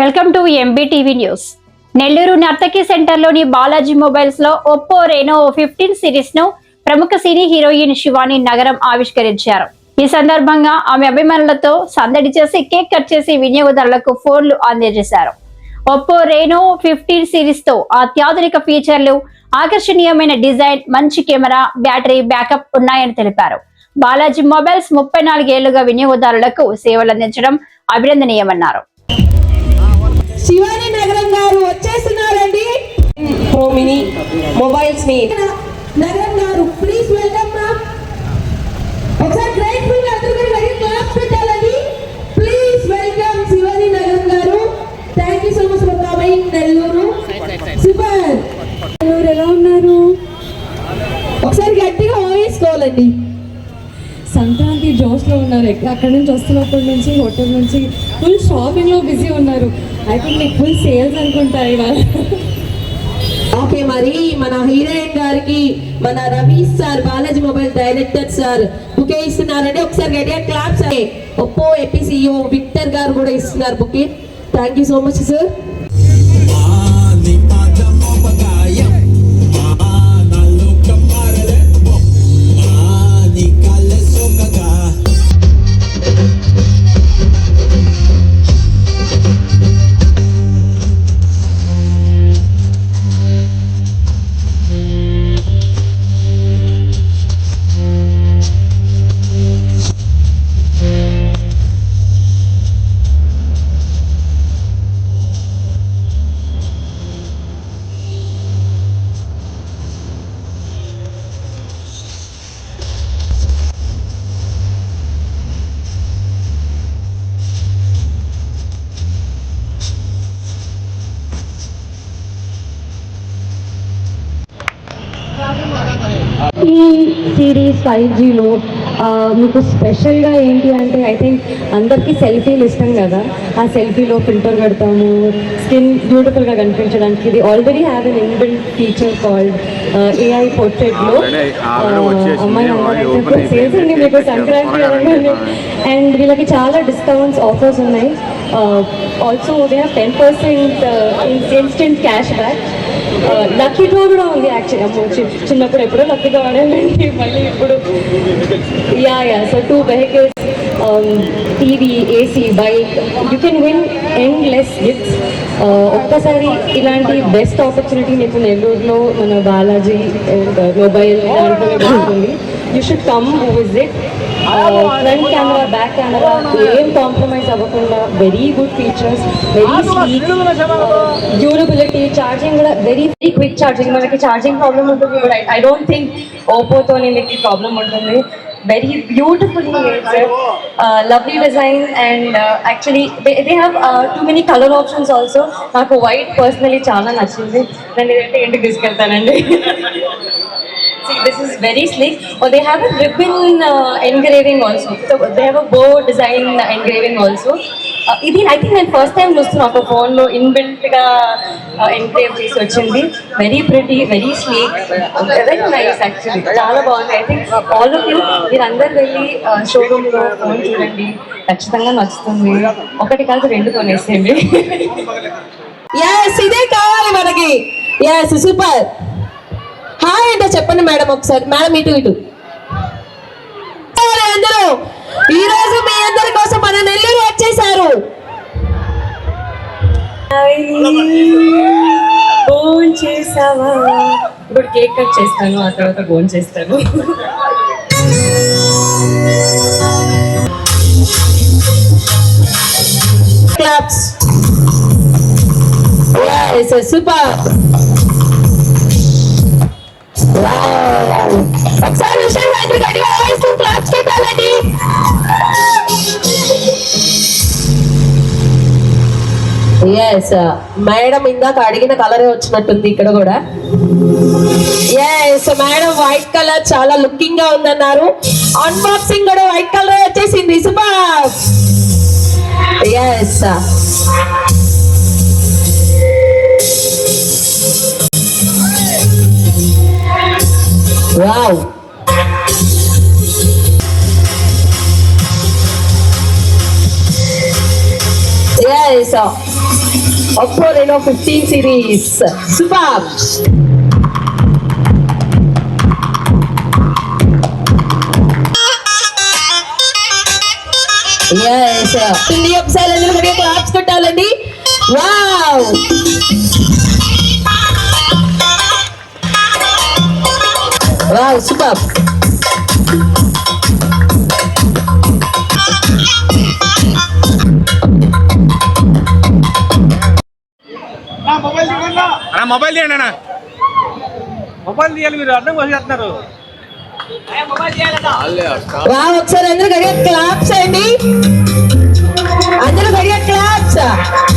Welcome to MBTV news Nellore Narthaki సెంటర్లోని Balaji మొబైల్స్లో Oppo Reno fifteen సిరీస్ను ప్రముఖ సినీ హీరోయిన్ శివాని నగరం ఆవిష్కరించారు. ఈ సందర్భంగా ఆమె అభిమానులతో సందడి చేసి కేక్ కట్ చేసి వినియోగదారులకు ఫోన్లు అందజేశారు. ఒప్పో రెనో ఫిఫ్టీన్ సిరీస్తో అత్యాధునిక ఫీచర్లు ఆకర్షణీయమైన డిజైన్ మంచి కెమెరా బ్యాటరీ బ్యాకప్ ఉన్నాయని తెలిపారు. బాలాజీ మొబైల్స్ ముప్పై నాలుగేళ్ళుగా వినియోగదారులకు సేవలు అందించడం అభినందనీయమన్నారు. శివాని నగరం గారు వచ్చేస్తున్నారండి. ప్రో మినీ మొబైల్స్ని నగరం గారు ప్లీజ్ వెల్కమ్ మ్యామ్ ఒకసారి గ్రేట్ఫుల్గా అందరూ వెరీ క్లాప్స్ పెట్టాలండి. ప్లీజ్ వెల్కమ్ శివాని నగరం గారు. Thank you so much for coming Nellore. Super Nellore ఎలా ఉన్నారు? ఒకసారి గట్టిగా ఊహించుకోవాలండి సంక్రాంతి జోష్లో ఉన్నారు. అక్కడి నుంచి వస్తున్నప్పటి నుంచి హోటల్ నుంచి ఫుల్ షాపింగ్లో బిజీ ఉన్నారు. ఐ థింక్ మీకు ఫుల్ సేల్స్ అనుకుంటా ఇవాళ. ఓకే మరి మన హీరోయిన్ గారికి మన Ravi sir Balaji mobile director sir bouquet ఇస్తున్నారండి. ఒకసారి గట్టిగా క్లాప్స్ ఒప్పో ఎపిసిఓ విక్టర్ గారు కూడా ఇస్తున్నారు bouquet. Thank you so much sir ఈ సిరీస్ ఫైవ్ జీలో మీకు స్పెషల్గా ఏంటి అంటే ఐ థింక్ అందరికీ సెల్ఫీలు ఇష్టం కదా. ఆ సెల్ఫీలో ఫిల్టర్ పెడతాము స్కిన్ బ్యూటిఫుల్గా కనిపించడానికి. ఇది already have an inbuilt feature called AI పోర్ట్రేట్లో. అమ్మాయి ఉంది మీకు సంక్రాంతి అండ్ వీళ్ళకి చాలా డిస్కౌంట్స్ ఆఫర్స్ ఉన్నాయి. Also they have ten percent instant cash back lucky draw కూడా ఉంది యాక్చువల్ అమ్మో చిన్నప్పుడు ఎప్పుడో లక్కీ డ్రా ఆడానండి. మళ్ళీ ఇప్పుడు yeah yeah. So two vehicles TV AC bike you can win endless gifts ఒక్కసారి ఇలాంటి బెస్ట్ ఆపర్చునిటీ మీకు నెల్లూరులో మన బాలాజీ మొబైల్ దాంట్లో ఉంటుంది you should come visit front camera back camera ఏం కాంప్రమైజ్ అవ్వకుండా very good features very sleek durability charging కూడా వెరీ వెరీ క్విక్ ఛార్జింగ్ మనకి ఛార్జింగ్ ప్రాబ్లమ్ ఉంటుంది బట్ ఐ డోంట్ థింక్ ఓపోతోనే మీకు ప్రాబ్లమ్ ఉంటుంది. Very beautifully lovely design and actually they they have too many colour options also నాకు white personally చాలా నచ్చింది. నేను ఇదంటే ఇంటికి తీసుకెళ్తానండి? See, this is very sleek. Oh, they have a ribbon uh, engraving also. So they have a bow design engraving also. Uh, ఇది I think నేను first time చూస్తున్నా. ఒక ఫోన్లో ఇన్బిల్ట్గా ఎంగ్రేవ్ చేసి వచ్చింది. Very pretty very sleek very nice actually చాలా బాగుంది. I think all of you మీరు అందరు వెళ్ళి uh, షోరూమ్లో ఫోన్ చూడండి. ఖచ్చితంగా నచ్చుతుంది. ఒకటి కాదు రెండు కొనేసేయండి. ఎస్ ఇదే కావాలి మనకి. ఎస్ సూపర్ చెప్పండి మేడం ఒకసారి. మేడం ఇటు ఇటు. అందరూ. ఈ రోజు మీ అందరి కోసం మన నెల్లూరు వచ్చేసారు. ఫోన్ చేసావా? ఇప్పుడు కేక్ కట్ చేస్తాను ఆ తర్వాత ఫోన్ చేస్తాను. క్లాప్స్ సూపర్ ఒకసారి విషయం గట్టిగా వాయిస్తూ క్లాప్స్ పెట్టాలండి ఎస్ మేడం ఇందాక అడిగిన కలరే వచ్చినట్టుంది ఇక్కడ కూడా. ఎస్ మేడం వైట్ కలర్ చాలా లుకింగ్గా ఉందన్నారు. అన్బాక్సింగ్ కూడా వైట్ కలర్ వచ్చేసింది super yes wow yes Oppo Reno fifteen series super yes Hindi ఒకసారి అందరూ గట్టిగా క్లాప్స్ కొట్టాలండి వావ్ సూపర్ అన్న మొబైల్ తీయండి అన్న. మొబైల్ తీయాలి మీరు అర్థం కోసం చేస్తున్నారు వావ్ ఒకసారి అందరూ గట్టిగా క్లాప్స్ అండి అందరూ గట్టిగా క్లాప్స్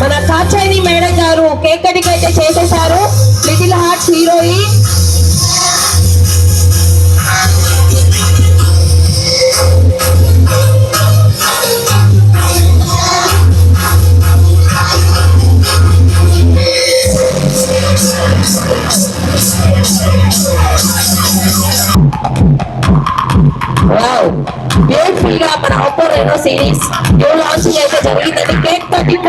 మన కాచాయిని మేడం గారు కేక్ కటింగ్ అయితే చేసేసారు లిటిల్ హార్ట్స్ హీరోయిన్. వావ్ బ్యూటిఫుల్గా మన Oppo Reno series new launching అయితే జరిగిందండి కేక్ కటింగ్